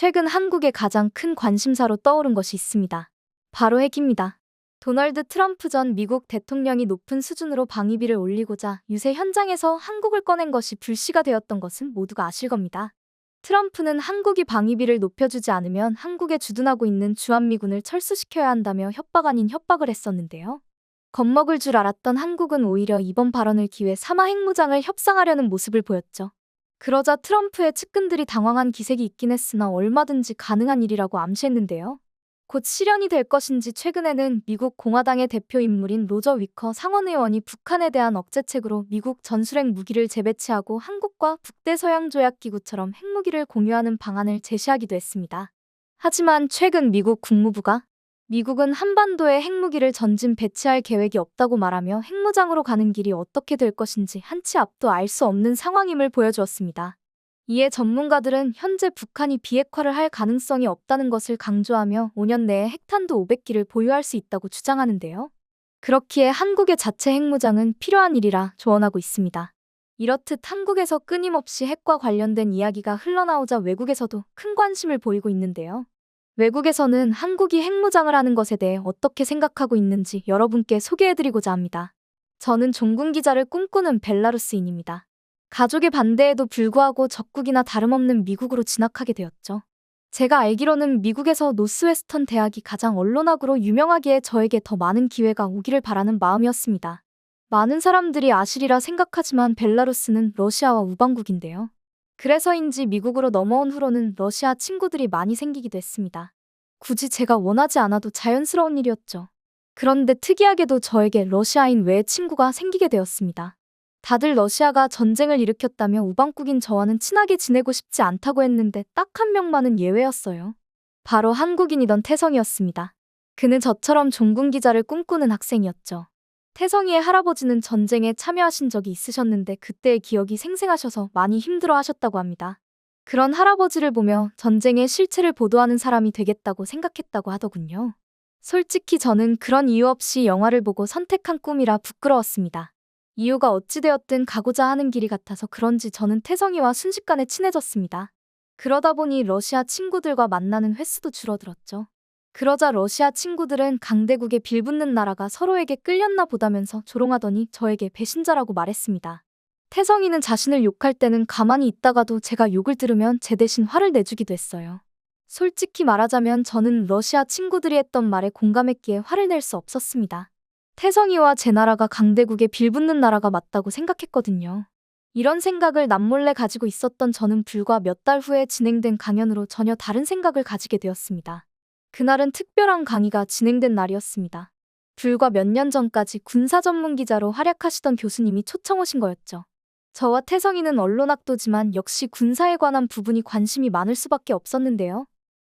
최근 한국의 가장 큰 관심사로 떠오른 것이 있습니다. 바로 핵입니다. 도널드 트럼프 전 미국 대통령이 높은 수준으로 방위비를 올리고자 유세 현장에서 한국을 꺼낸 것이 불씨가 되었던 것은 모두가 아실 겁니다. 트럼프는 한국이 방위비를 높여주지 않으면 한국에 주둔하고 있는 주한미군을 철수시켜야 한다며 협박 아닌 협박을 했었는데요. 겁먹을 줄 알았던 한국은 오히려 이번 발언을 기회 삼아 핵무장을 협상하려는 모습을 보였죠. 그러자 트럼프의 측근들이 당황한 기색이 있긴 했으나 얼마든지 가능한 일이라고 암시했는데요. 곧 실현이 될 것인지 최근에는 미국 공화당의 대표 인물인 로저 위커 상원의원이 북한에 대한 억제책으로 미국 전술핵 무기를 재배치하고 한국과 북대서양조약기구처럼 핵무기를 공유하는 방안을 제시하기도 했습니다. 하지만 최근 미국 국무부가 미국은 한반도에 핵무기를 전진 배치할 계획이 없다고 말하며 핵무장으로 가는 길이 어떻게 될 것인지 한치 앞도 알 수 없는 상황임을 보여주었습니다. 이에 전문가들은 현재 북한이 비핵화를 할 가능성이 없다는 것을 강조하며 5년 내에 핵탄두 500기를 보유할 수 있다고 주장하는데요. 그렇기에 한국의 자체 핵무장은 필요한 일이라 조언하고 있습니다. 이렇듯 한국에서 끊임없이 핵과 관련된 이야기가 흘러나오자 외국에서도 큰 관심을 보이고 있는데요. 외국에서는 한국이 핵무장을 하는 것에 대해 어떻게 생각하고 있는지 여러분께 소개해드리고자 합니다. 저는 종군 기자를 꿈꾸는 벨라루스인입니다. 가족의 반대에도 불구하고 적국이나 다름없는 미국으로 진학하게 되었죠. 제가 알기로는 미국에서 노스웨스턴 대학이 가장 언론학으로 유명하기에 저에게 더 많은 기회가 오기를 바라는 마음이었습니다. 많은 사람들이 아시리라 생각하지만 벨라루스는 러시아와 우방국인데요. 그래서인지 미국으로 넘어온 후로는 러시아 친구들이 많이 생기기도 했습니다. 굳이 제가 원하지 않아도 자연스러운 일이었죠. 그런데 특이하게도 저에게 러시아인 외의 친구가 생기게 되었습니다. 다들 러시아가 전쟁을 일으켰다며 우방국인 저와는 친하게 지내고 싶지 않다고 했는데 딱 한 명만은 예외였어요. 바로 한국인이던 태성이었습니다. 그는 저처럼 종군 기자를 꿈꾸는 학생이었죠. 태성이의 할아버지는 전쟁에 참여하신 적이 있으셨는데 그때의 기억이 생생하셔서 많이 힘들어 하셨다고 합니다. 그런 할아버지를 보며 전쟁의 실체를 보도하는 사람이 되겠다고 생각했다고 하더군요. 솔직히 저는 그런 이유 없이 영화를 보고 선택한 꿈이라 부끄러웠습니다. 이유가 어찌되었든 가고자 하는 길이 같아서 그런지 저는 태성이와 순식간에 친해졌습니다. 그러다 보니 러시아 친구들과 만나는 횟수도 줄어들었죠. 그러자 러시아 친구들은 강대국에 빌붙는 나라가 서로에게 끌렸나 보다면서 조롱하더니 저에게 배신자라고 말했습니다. 태성이는 자신을 욕할 때는 가만히 있다가도 제가 욕을 들으면 제 대신 화를 내주기도 했어요. 솔직히 말하자면 저는 러시아 친구들이 했던 말에 공감했기에 화를 낼 수 없었습니다. 태성이와 제 나라가 강대국에 빌붙는 나라가 맞다고 생각했거든요. 이런 생각을 남몰래 가지고 있었던 저는 불과 몇 달 후에 진행된 강연으로 전혀 다른 생각을 가지게 되었습니다. 그날은 특별한 강의가 진행된 날이었습니다. 불과 몇 년 전까지 군사 전문 기자로 활약하시던 교수님이 초청 오신 거였죠. 저와 태성이는 언론학도지만 역시 군사에 관한 부분이 관심이 많을 수밖에 없었는데요.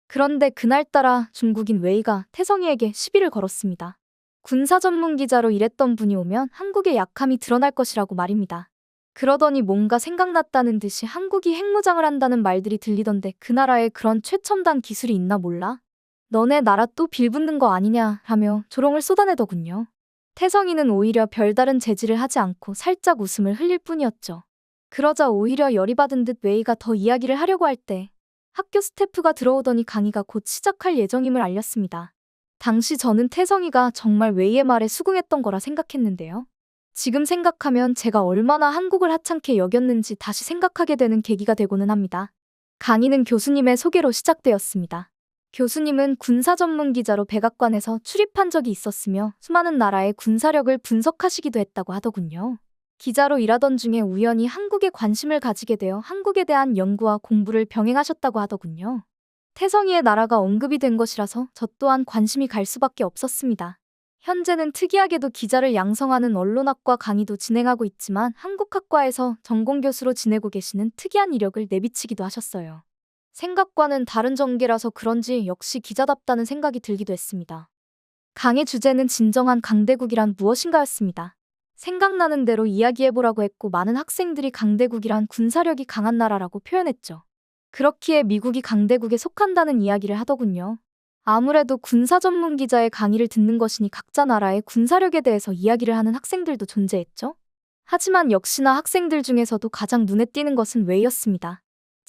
그런데 그날따라 중국인 웨이가 태성이에게 시비를 걸었습니다. 군사 전문 기자로 일했던 분이 오면 한국의 약함이 드러날 것이라고 말입니다. 그러더니 뭔가 생각났다는 듯이 한국이 핵무장을 한다는 말들이 들리던데 그 나라에 그런 최첨단 기술이 있나 몰라? 너네 나라 또 빌붙는 거 아니냐 하며 조롱을 쏟아내더군요. 태성이는 오히려 별다른 재질을 하지 않고 살짝 웃음을 흘릴 뿐이었죠. 그러자 오히려 열이 받은 듯 웨이가 더 이야기를 하려고 할 때 학교 스태프가 들어오더니 강의가 곧 시작할 예정임을 알렸습니다. 당시 저는 태성이가 정말 웨이의 말에 수긍했던 거라 생각했는데요. 지금 생각하면 제가 얼마나 한국을 하찮게 여겼는지 다시 생각하게 되는 계기가 되고는 합니다. 강의는 교수님의 소개로 시작되었습니다. 교수님은 군사 전문 기자로 백악관에서 출입한 적이 있었으며 수많은 나라의 군사력을 분석하시기도 했다고 하더군요. 기자로 일하던 중에 우연히 한국에 관심을 가지게 되어 한국에 대한 연구와 공부를 병행하셨다고 하더군요. 태성이의 나라가 언급이 된 것이라서 저 또한 관심이 갈 수밖에 없었습니다. 현재는 특이하게도 기자를 양성하는 언론학과 강의도 진행하고 있지만 한국학과에서 전공교수로 지내고 계시는 특이한 이력을 내비치기도 하셨어요. 생각과는 다른 전개라서 그런지 역시 기자답다는 생각이 들기도 했습니다. 강의 주제는 진정한 강대국이란 무엇인가였습니다. 생각나는 대로 이야기해보라고 했고 많은 학생들이 강대국이란 군사력이 강한 나라라고 표현했죠. 그렇기에 미국이 강대국에 속한다는 이야기를 하더군요. 아무래도 군사 전문 기자의 강의를 듣는 것이니 각자 나라의 군사력에 대해서 이야기를 하는 학생들도 존재했죠. 하지만 역시나 학생들 중에서도 가장 눈에 띄는 것은 웨이였습니다.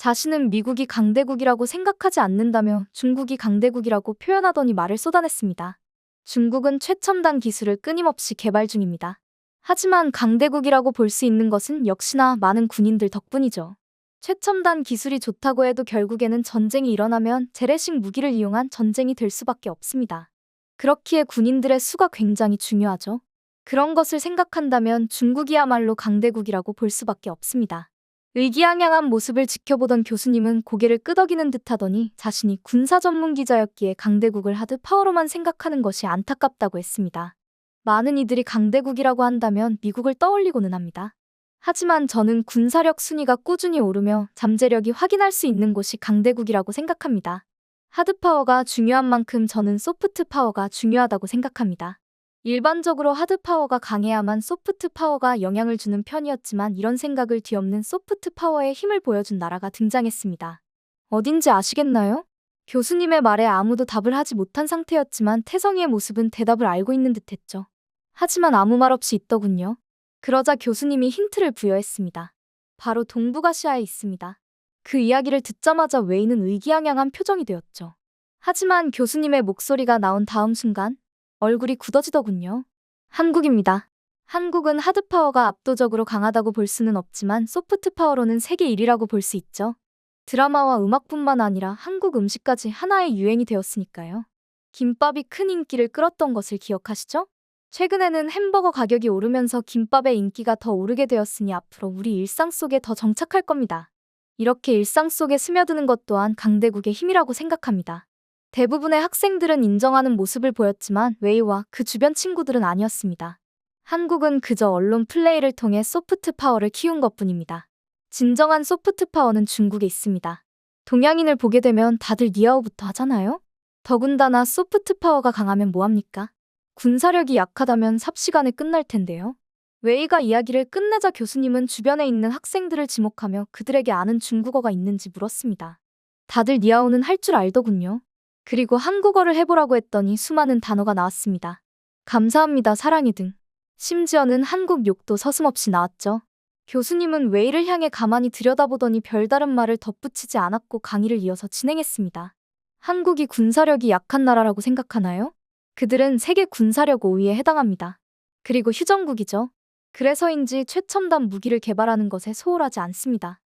자신은 미국이 강대국이라고 생각하지 않는다며 중국이 강대국이라고 표현하더니 말을 쏟아냈습니다. 중국은 최첨단 기술을 끊임없이 개발 중입니다. 하지만 강대국이라고 볼 수 있는 것은 역시나 많은 군인들 덕분이죠. 최첨단 기술이 좋다고 해도 결국에는 전쟁이 일어나면 재래식 무기를 이용한 전쟁이 될 수밖에 없습니다. 그렇기에 군인들의 수가 굉장히 중요하죠. 그런 것을 생각한다면 중국이야말로 강대국이라고 볼 수밖에 없습니다. 의기양양한 모습을 지켜보던 교수님은 고개를 끄덕이는 듯 하더니 자신이 군사 전문 기자였기에 강대국을 하드 파워로만 생각하는 것이 안타깝다고 했습니다. 많은 이들이 강대국이라고 한다면 미국을 떠올리고는 합니다. 하지만 저는 군사력 순위가 꾸준히 오르며 잠재력이 확인할 수 있는 곳이 강대국이라고 생각합니다. 하드파워가 중요한 만큼 저는 소프트 파워가 중요하다고 생각합니다. 일반적으로 하드 파워가 강해야만 소프트 파워가 영향을 주는 편이었지만 이런 생각을 뒤엎는 소프트 파워의 힘을 보여준 나라가 등장했습니다. 어딘지 아시겠나요? 교수님의 말에 아무도 답을 하지 못한 상태였지만 태성이의 모습은 대답을 알고 있는 듯 했죠. 하지만 아무 말 없이 있더군요. 그러자 교수님이 힌트를 부여했습니다. 바로 동북아시아에 있습니다. 그 이야기를 듣자마자 웨이는 의기양양한 표정이 되었죠. 하지만 교수님의 목소리가 나온 다음 순간 얼굴이 굳어지더군요. 한국입니다. 한국은 하드파워가 압도적으로 강하다고 볼 수는 없지만 소프트 파워로는 세계 1위라고 볼 수 있죠. 드라마와 음악뿐만 아니라 한국 음식까지 하나의 유행이 되었으니까요. 김밥이 큰 인기를 끌었던 것을 기억하시죠? 최근에는 햄버거 가격이 오르면서 김밥의 인기가 더 오르게 되었으니 앞으로 우리 일상 속에 더 정착할 겁니다. 이렇게 일상 속에 스며드는 것 또한 강대국의 힘이라고 생각합니다. 대부분의 학생들은 인정하는 모습을 보였지만 웨이와 그 주변 친구들은 아니었습니다. 한국은 그저 언론 플레이를 통해 소프트 파워를 키운 것 뿐입니다. 진정한 소프트 파워는 중국에 있습니다. 동양인을 보게 되면 다들 니아오부터 하잖아요? 더군다나 소프트 파워가 강하면 뭐합니까? 군사력이 약하다면 삽시간에 끝날 텐데요. 웨이가 이야기를 끝내자 교수님은 주변에 있는 학생들을 지목하며 그들에게 아는 중국어가 있는지 물었습니다. 다들 니아오는 할 줄 알더군요. 그리고 한국어를 해보라고 했더니 수많은 단어가 나왔습니다. 감사합니다, 사랑이 등. 심지어는 한국 욕도 서슴없이 나왔죠. 교수님은 웨이를 향해 가만히 들여다보더니 별다른 말을 덧붙이지 않았고 강의를 이어서 진행했습니다. 한국이 군사력이 약한 나라라고 생각하나요? 그들은 세계 군사력 5위에 해당합니다. 그리고 휴전국이죠. 그래서인지 최첨단 무기를 개발하는 것에 소홀하지 않습니다.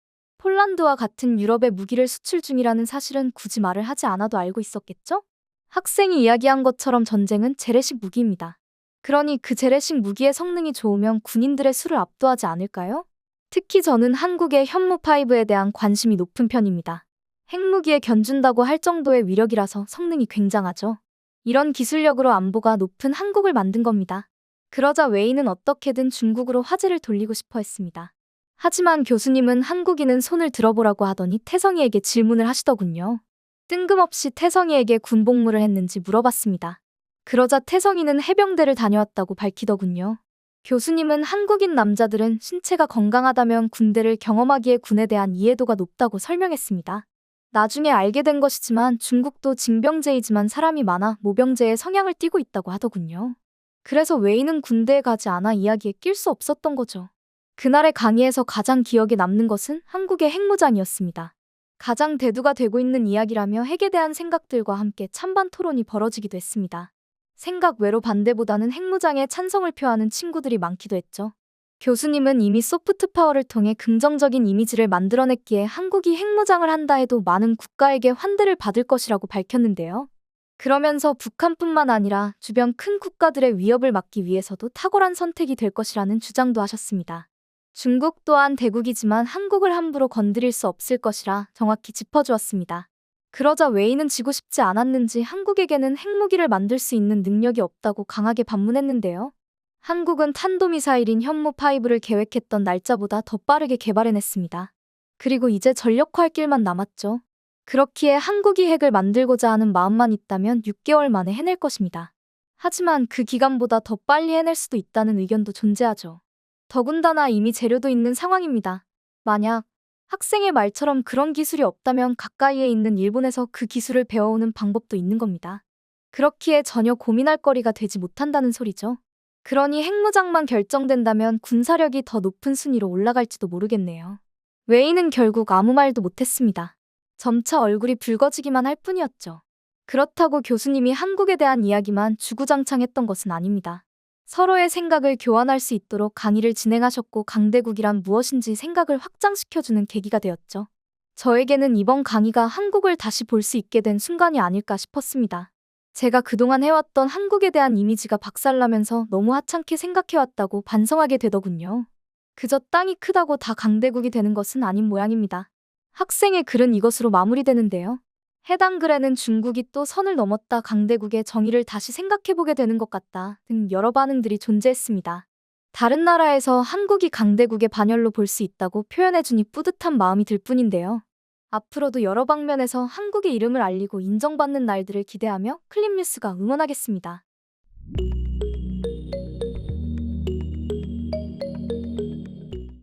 폴란드와 같은 유럽에 무기를 수출 중이라는 사실은 굳이 말을 하지 않아도 알고 있었겠죠? 학생이 이야기한 것처럼 전쟁은 재래식 무기입니다. 그러니 그 재래식 무기의 성능이 좋으면 군인들의 수를 압도하지 않을까요? 특히 저는 한국의 현무5에 대한 관심이 높은 편입니다. 핵무기에 견준다고 할 정도의 위력이라서 성능이 굉장하죠. 이런 기술력으로 안보가 높은 한국을 만든 겁니다. 그러자 웨이는 어떻게든 중국으로 화제를 돌리고 싶어 했습니다. 하지만 교수님은 한국인은 손을 들어보라고 하더니 태성이에게 질문을 하시더군요. 뜬금없이 태성이에게 군복무를 했는지 물어봤습니다. 그러자 태성이는 해병대를 다녀왔다고 밝히더군요. 교수님은 한국인 남자들은 신체가 건강하다면 군대를 경험하기에 군에 대한 이해도가 높다고 설명했습니다. 나중에 알게 된 것이지만 중국도 징병제이지만 사람이 많아 모병제의 성향을 띠고 있다고 하더군요. 그래서 웨이는 군대에 가지 않아 이야기에 낄 수 없었던 거죠. 그날의 강의에서 가장 기억에 남는 것은 한국의 핵무장이었습니다. 가장 대두가 되고 있는 이야기라며 핵에 대한 생각들과 함께 찬반 토론이 벌어지기도 했습니다. 생각 외로 반대보다는 핵무장에 찬성을 표하는 친구들이 많기도 했죠. 교수님은 이미 소프트 파워를 통해 긍정적인 이미지를 만들어냈기에 한국이 핵무장을 한다 해도 많은 국가에게 환대를 받을 것이라고 밝혔는데요. 그러면서 북한뿐만 아니라 주변 큰 국가들의 위협을 막기 위해서도 탁월한 선택이 될 것이라는 주장도 하셨습니다. 중국 또한 대국이지만 한국을 함부로 건드릴 수 없을 것이라 정확히 짚어주었습니다. 그러자 웨이는 지고 싶지 않았는지 한국에게는 핵무기를 만들 수 있는 능력이 없다고 강하게 반문했는데요. 한국은 탄도미사일인 현무5를 계획했던 날짜보다 더 빠르게 개발해냈습니다. 그리고 이제 전력화할 길만 남았죠. 그렇기에 한국이 핵을 만들고자 하는 마음만 있다면 6개월 만에 해낼 것입니다. 하지만 그 기간보다 더 빨리 해낼 수도 있다는 의견도 존재하죠. 더군다나 이미 재료도 있는 상황입니다. 만약 학생의 말처럼 그런 기술이 없다면 가까이에 있는 일본에서 그 기술을 배워오는 방법도 있는 겁니다. 그렇기에 전혀 고민할 거리가 되지 못한다는 소리죠. 그러니 핵무장만 결정된다면 군사력이 더 높은 순위로 올라갈지도 모르겠네요. 웨이는 결국 아무 말도 못했습니다. 점차 얼굴이 붉어지기만 할 뿐이었죠. 그렇다고 교수님이 한국에 대한 이야기만 주구장창 했던 것은 아닙니다. 서로의 생각을 교환할 수 있도록 강의를 진행하셨고 강대국이란 무엇인지 생각을 확장시켜주는 계기가 되었죠. 저에게는 이번 강의가 한국을 다시 볼 수 있게 된 순간이 아닐까 싶었습니다. 제가 그동안 해왔던 한국에 대한 이미지가 박살나면서 너무 하찮게 생각해왔다고 반성하게 되더군요. 그저 땅이 크다고 다 강대국이 되는 것은 아닌 모양입니다. 학생의 글은 이것으로 마무리되는데요. 해당 글에는 중국이 또 선을 넘었다 강대국의 정의를 다시 생각해보게 되는 것 같다 등 여러 반응들이 존재했습니다. 다른 나라에서 한국이 강대국의 반열로 볼 수 있다고 표현해주니 뿌듯한 마음이 들 뿐인데요. 앞으로도 여러 방면에서 한국의 이름을 알리고 인정받는 날들을 기대하며 클립뉴스가 응원하겠습니다.